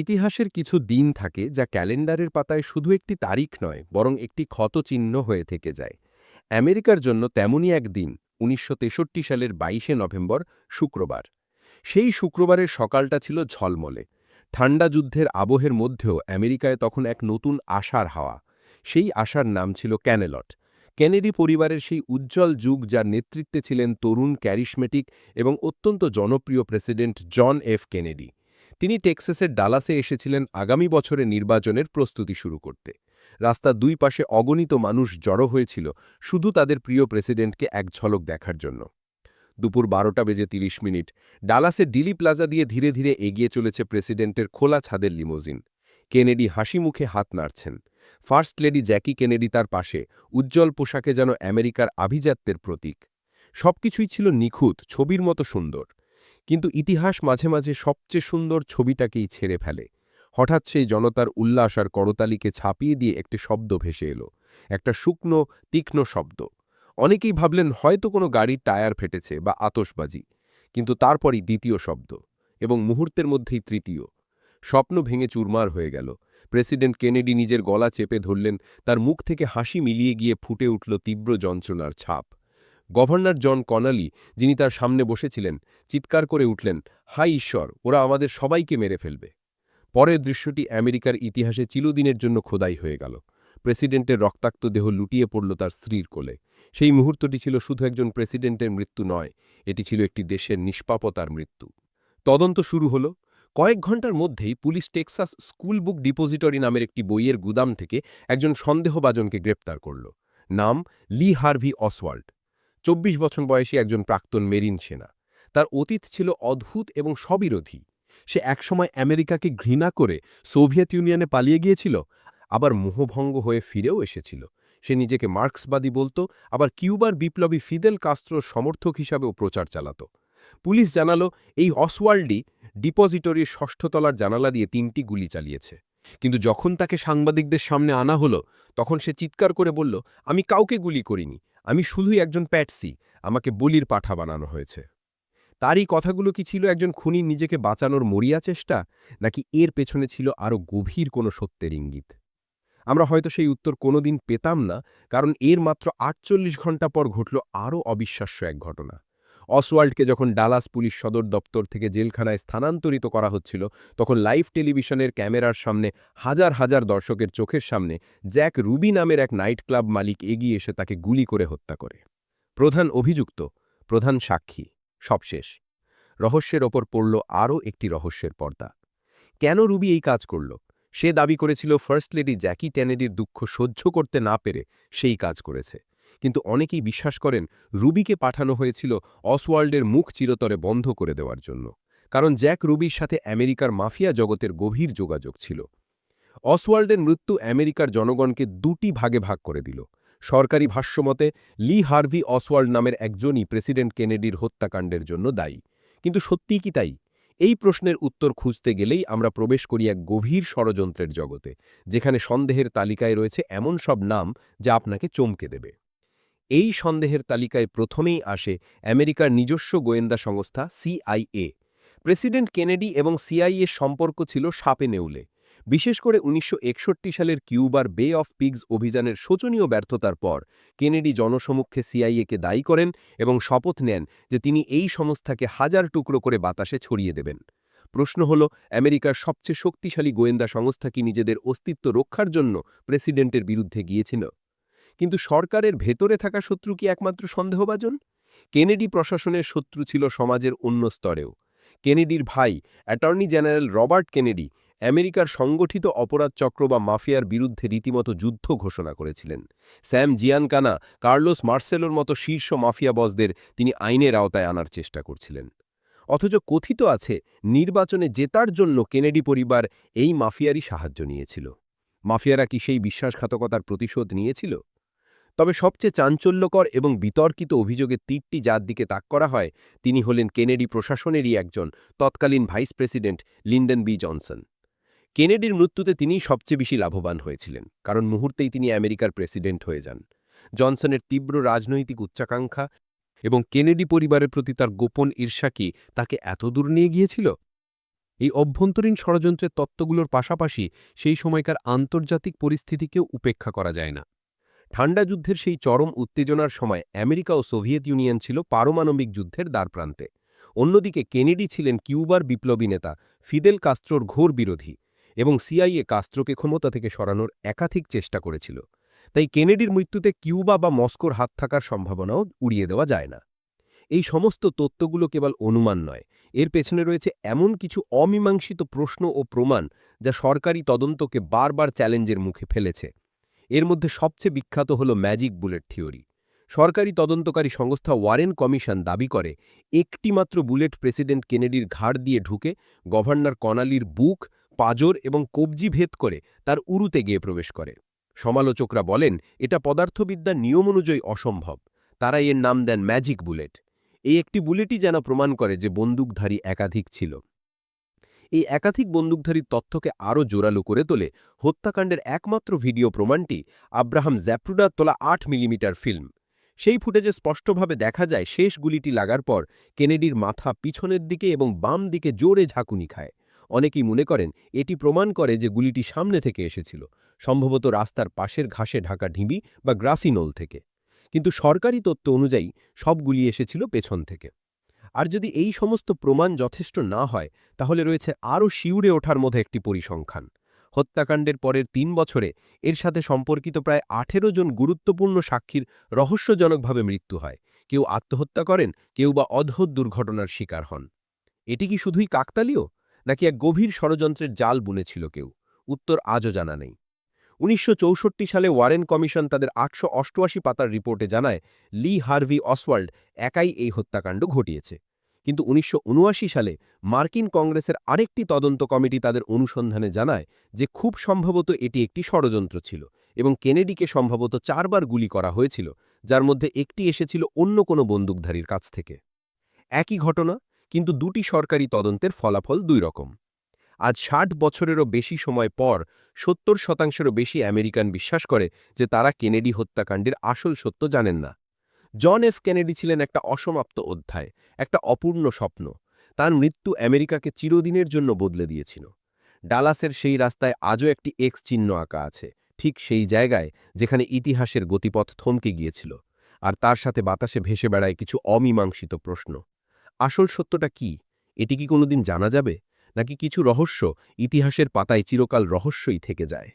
ইতিহাসের কিছু দিন থাকে যা ক্যালেন্ডারের পাতায় শুধু একটি তারিখ নয়, বরং একটি ক্ষতচিহ্ন হয়ে থেকে যায়। আমেরিকার জন্য তেমনই এক দিন, উনিশশো তেষট্টি সালের বাইশে নভেম্বর, শুক্রবার। সেই শুক্রবারের সকালটা ছিল ঝলমলে। ঠান্ডা যুদ্ধের আবহের মধ্যেও আমেরিকায় তখন এক নতুন আশার হাওয়া। সেই আশার নাম ছিল ক্যানেলট। কেনেডি পরিবারের সেই উজ্জ্বল যুগ যার নেতৃত্বে ছিলেন তরুণ ক্যারিশমেটিক এবং অত্যন্ত জনপ্রিয় প্রেসিডেন্ট জন এফ কেনেডি। তিনি টেক্সাসের ডালাসে এসেছিলেন আগামী বছরের নির্বাচনের প্রস্তুতি শুরু করতে। রাস্তার দুই পাশে অগণিত মানুষ জড়ো হয়েছিল শুধু তাদের প্রিয় প্রেসিডেন্টকে এক ঝলক দেখার জন্য। দুপুর বারোটা বেজে তিরিশ মিনিট, ডালাসে ডিলি প্লাজা দিয়ে ধীরে ধীরে এগিয়ে চলেছে প্রেসিডেন্টের খোলা ছাদের লিমোজিন। কেনেডি হাসি মুখে হাত নাড়ছেন। ফার্স্ট লেডি জ্যাকি কেনেডি তার পাশে, উজ্জ্বল পোশাকে যেন আমেরিকার আভিজাত্যের প্রতীক। সবকিছুই ছিল নিখুঁত, ছবির মতো সুন্দর। কিন্তু ইতিহাস মাঝে মাঝে সবচেয়ে সুন্দর ছবিটাকেই ছেড়ে ফেলে। হঠাৎ সেই জনতার উল্লাস আর করতালিকে ছাপিয়ে দিয়ে একটি শব্দ ভেসে এলো, একটা শুকনো, তীক্ষ্ণ শব্দ। অনেকেই ভাবলেন হয়তো কোনো গাড়ির টায়ার ফেটেছে বা আতসবাজি কিন্তু তারপরই দ্বিতীয় শব্দ এবং মুহূর্তের মধ্যেই তৃতীয়। স্বপ্ন ভেঙে চুরমার হয়ে গেল। প্রেসিডেন্ট কেনেডি নিজের গলা চেপে ধরলেন, তার মুখ থেকে হাসি মিলিয়ে গিয়ে ফুটে উঠল তীব্র যন্ত্রণার ছাপ। গভর্নর জন কনালি, যিনি তার সামনে বসেছিলেন, চিৎকার করে উঠলেন, হাই ঈশ্বর, ওরা আমাদের সবাইকে মেরে ফেলবে। পরের দৃশ্যটি আমেরিকার ইতিহাসে চিরদিনের জন্য খোদাই হয়ে গেল। প্রেসিডেন্টের রক্তাক্ত দেহ লুটিয়ে পড়ল তার স্ত্রীর কোলে। সেই মুহূর্তটি ছিল শুধু একজন প্রেসিডেন্টের মৃত্যু নয়, এটি ছিল একটি দেশের নিষ্পাপতার মৃত্যু। তদন্ত শুরু হল। কয়েক ঘণ্টার মধ্যেই police Texas school book depository নামের একটি বইয়ের গুদাম থেকে একজন সন্দেহবাজনকে গ্রেপ্তার করল। নাম লি হার্ভি অসওয়াল্ড। চব্বিশ বছর বয়সী একজন প্রাক্তন মেরিন সেনা। তার অতীত ছিল অদ্ভুত এবং স্ববিরোধী। সে একসময় আমেরিকাকে ঘৃণা করে সোভিয়েত ইউনিয়নে পালিয়ে গিয়েছিল, আবার মোহভঙ্গ হয়ে ফিরেও এসেছিল। সে নিজেকে মার্ক্সবাদী বলতো, আবার কিউবার বিপ্লবী ফিদেল কাস্ত্রোর সমর্থক হিসাবেও প্রচার চালাত। পুলিশ জানালো, এই অসওয়াল্ডি ডিপোজিটরির ষষ্ঠতলার জানালা দিয়ে তিনটি গুলি চালিয়েছে। কিন্তু যখন তাকে সাংবাদিকদের সামনে আনা হলো, তখন সে চিৎকার করে বলল, আমি কাউকে গুলি করিনি, আমি শুধুই একজন প্যাটসি, আমাকে বলির পাঠা বানানো হয়েছে। তারই কথাগুলো কি ছিল একজন খুনি নিজেকে বাঁচানোর মরিয়া চেষ্টা, নাকি এর পেছনে ছিল আরও গভীর কোনো সত্যের ইঙ্গিত? আমরা হয়তো সেই উত্তর কোনোদিন পেতাম না, কারণ এর মাত্র আটচল্লিশ ঘণ্টা পর ঘটল আরও অবিশ্বাস্য এক ঘটনা। অসওয়াল্ডকে যখন ডালাস পুলিশ সদর দপ্তর থেকে জেলখানায় স্থানান্তরিত করা হচ্ছিল, তখন লাইভ টেলিভিশনের ক্যামেরার সামনে হাজার হাজার দর্শকের চোখের সামনে জ্যাক রুবি নামের এক নাইট ক্লাব মালিক এগিয়ে এসে তাকে গুলি করে হত্যা করে। প্রধান অভিযুক্ত, প্রধান সাক্ষী, সবশেষ। রহস্যের ওপর পড়ল আরও একটি রহস্যের পর্দা। কেন রুবি এই কাজ করল? সে দাবি করেছিল ফার্স্ট লেডি জ্যাকি ট্যানেডির দুঃখ সহ্য করতে না পেরে সেই কাজ করেছে। কিন্তু অনেকেই বিশ্বাস করেন রুবিকে পাঠানো হয়েছিল অসওয়ার্ল্ডের মুখ চিরতরে বন্ধ করে দেওয়ার জন্য, কারণ জ্যাক রুবির সাথে আমেরিকার মাফিয়া জগতের গভীর যোগাযোগ ছিল। অসওয়ার্ল্ডের মৃত্যু আমেরিকার জনগণকে দুটি ভাগে ভাগ করে দিল। সরকারি ভাষ্যমতে, লি হার্ভি অসওয়ার্ল্ড নামের একজনই প্রেসিডেন্ট কেনেডির হত্যাকাণ্ডের জন্য দায়ী। কিন্তু সত্যিই কি তাই? এই প্রশ্নের উত্তর খুঁজতে গেলেই আমরা প্রবেশ করি এক গভীর ষড়যন্ত্রের জগতে, যেখানে সন্দেহের তালিকায় রয়েছে এমন সব নাম যা আপনাকে চমকে দেবে। এই সন্দেহের তালিকায় প্রথমেই আসে আমেরিকার নিজস্ব গোয়েন্দা সংস্থা সিআইএ। প্রেসিডেন্ট কেনেডি এবং সিআইএ সম্পর্ক ছিল সাপে নেউলে। বিশেষ করে উনিশশো একষট্টি সালের কিউবার বে অফ পিগস অভিযানের শোচনীয় ব্যর্থতার পর কেনেডি জনসমক্ষে সিআইএকে দায়ী করেন এবং শপথ নেন যে তিনি এই সংস্থাকে হাজার টুকরো করে বাতাসে ছড়িয়ে দেবেন। প্রশ্ন হল, আমেরিকার সবচেয়ে শক্তিশালী গোয়েন্দা সংস্থা কি নিজেদের অস্তিত্ব রক্ষার জন্য প্রেসিডেন্টের বিরুদ্ধে গিয়েছিল? কিন্তু সরকারের ভেতরে থাকা শত্রু কি একমাত্র সন্দেহভাজন? কেনেডি প্রশাসনের শত্রু ছিল সমাজের অন্য স্তরেও। কেনেডির ভাই, অ্যাটর্নি জেনারেল রবার্ট কেনেডি, আমেরিকার সংগঠিত অপরাধ চক্র বা মাফিয়ার বিরুদ্ধে রীতিমতো যুদ্ধ ঘোষণা করেছিলেন। স্যাম জিয়ানকানা, কার্লোস মার্সেলোর মতো শীর্ষ মাফিয়া বসদের তিনি আইনের আওতায় আনার চেষ্টা করছিলেন। অথচ কথিত আছে, নির্বাচনে জেতার জন্য কেনেডি পরিবার এই মাফিয়ারই সাহায্য নিয়েছিল। মাফিয়ারা কি সেই বিশ্বাসঘাতকতার প্রতিশোধ নিয়েছিল? তবে সবচেয়ে চাঞ্চল্যকর এবং বিতর্কিত অভিযোগের তীরটি যার দিকে তাক করা হয়, তিনি হলেন কেনেডি প্রশাসনেরই একজন, তৎকালীন vice president Lyndon B Johnson. কেনেডির মৃত্যুতে তিনিই সবচেয়ে বেশি লাভবান হয়েছিলেন, কারণ মুহূর্তেই তিনি আমেরিকার প্রেসিডেন্ট হয়ে যান। জনসনের তীব্র রাজনৈতিক উচ্চাকাঙ্ক্ষা এবং কেনেডি পরিবারের প্রতি তার গোপন ঈর্ষা কি তাকে এত দূর নিয়ে গিয়েছিল? এই অভ্যন্তরীণ ষড়যন্ত্রের তত্ত্বগুলোর পাশাপাশি সেই সময়কার আন্তর্জাতিক পরিস্থিতিকেও উপেক্ষা করা যায় না। ঠান্ডা যুদ্ধের সেই চরম উত্তেজনার সময় আমেরিকা ও সোভিয়েত ইউনিয়ন ছিল পারমাণবিক যুদ্ধের দ্বারপ্রান্তে। অন্যদিকে কেনেডি ছিলেন কিউবার বিপ্লবী নেতা ফিদেল কাস্ত্রোর ঘোর বিরোধী এবং সিআইএ কাস্ত্রোকে ক্ষমতা থেকে সরানোর একাধিক চেষ্টা করেছিল। তাই কেনেডির মৃত্যুতে কিউবা বা মস্কোর হাত থাকার সম্ভাবনাও উড়িয়ে দেওয়া যায় না। এই সমস্ত তত্ত্বগুলো কেবল অনুমান নয়, এর পেছনে রয়েছে এমন কিছু অমীমাংসিত প্রশ্ন ও প্রমাণ যা সরকারি তদন্তকে বারবার চ্যালেঞ্জের মুখে ফেলেছে। এর মধ্যে সবচেয়ে বিখ্যাত হল ম্যাজিক বুলেট থিওরি। সরকারি তদন্তকারী সংস্থা ওয়ারেন কমিশন দাবি করে, একটিমাত্র বুলেট প্রেসিডেন্ট কেনেডির ঘাড় দিয়ে ঢুকে গভর্নর কনালির বুক, পাজর এবং কবজি ভেদ করে তার উরুতে গিয়ে প্রবেশ করে। সমালোচকরা বলেন, এটা পদার্থবিদ্যার নিয়ম অনুযায়ী অসম্ভব। তারা এর নাম দেন ম্যাজিক বুলেট। এই একটি বুলেটই যেন প্রমাণ করে যে বন্দুকধারী একাধিক ছিল। এই একাধিক বন্দুকধারীর তথ্যকে আরও জোরালো করে তোলে। হত্যাকাণ্ডের একমাত্র ভিডিও প্রমাণটি আব্রাহাম জ্যাপ্রুডার তোলা আট মিলিমিটার ফিল্ম। সেই ফুটেজে স্পষ্টভাবে দেখা যায়, শেষ গুলিটি লাগার পর কেনেডির মাথা পিছনের দিকে এবং বাম দিকে জোরে ঝাঁকুনি খায়। অনেকেই মনে করেন, এটি প্রমাণ করে যে গুলিটি সামনে থেকে এসেছিল, সম্ভবত রাস্তার পাশের ঘাসে ঢাকা ঢিবি বা গ্রাসিনোল থেকে। কিন্তু সরকারি তত্ত্ব অনুযায়ী সব গুলি এসেছিল পেছন থেকে। আর যদি এই সমস্ত প্রমাণ যথেষ্ট না হয়, তাহলে রয়েছে আরও শিউরে ওঠার মধ্যে একটি পরিসংখ্যান। হত্যাকাণ্ডের পরের তিন বছরে এর সাথে সম্পর্কিত প্রায় আঠেরো জন গুরুত্বপূর্ণ সাক্ষীর রহস্যজনকভাবে মৃত্যু হয়। কেউ আত্মহত্যা করেন, কেউ বা অদ্ভুত দুর্ঘটনার শিকার হন। এটি কি শুধুই কাকতালীয়? নাকি এক গভীর ষড়যন্ত্রের জাল বুনেছিল কেউ? উত্তর আজও জানা নেই। উনিশশো চৌষট্টি সালে ওয়ারেন কমিশন তাদের আটশো অষ্টআশি পাতার রিপোর্টে জানায়, লি হার্ভি অসওয়াল্ড একাই এই হত্যাকাণ্ড ঘটিয়েছে। কিন্তু উনিশশো উনআশি সালে মার্কিন কংগ্রেসের আরেকটি তদন্ত কমিটি তাদের অনুসন্ধানে জানায় যে খুব সম্ভবত এটি একটি ষড়যন্ত্র ছিল এবং কেনেডিকে সম্ভবত চারবার গুলি করা হয়েছিল, যার মধ্যে একটি এসেছিল অন্য কোনো বন্দুকধারীর কাছ থেকে। একই ঘটনা, কিন্তু দুটি সরকারি তদন্তের ফলাফল দুই রকম। আজ ষাট বছরেরও বেশি সময় পর সত্তর শতাংশেরও বেশি আমেরিকান বিশ্বাস করে যে তারা কেনেডি হত্যাকাণ্ডের আসল সত্য জানেন না। জন এফ কেনেডি ছিলেন একটা অসমাপ্ত অধ্যায়, একটা অপূর্ণ স্বপ্ন। তার মৃত্যু আমেরিকাকে চিরদিনের জন্য বদলে দিয়েছিল। ডালাসের সেই রাস্তায় আজও একটি এক্স চিহ্ন আঁকা আছে, ঠিক সেই জায়গায় যেখানে ইতিহাসের গতিপথ থমকে গিয়েছিল। আর তার সাথে বাতাসে ভেসে বেড়ায় কিছু অমীমাংসিত প্রশ্ন। আসল সত্যটা কি? এটি কি কোনোদিন জানা যাবে? নাকি কিছু রহস্য ইতিহাসের পাতায় চিরকাল রহস্যই থেকে যায়।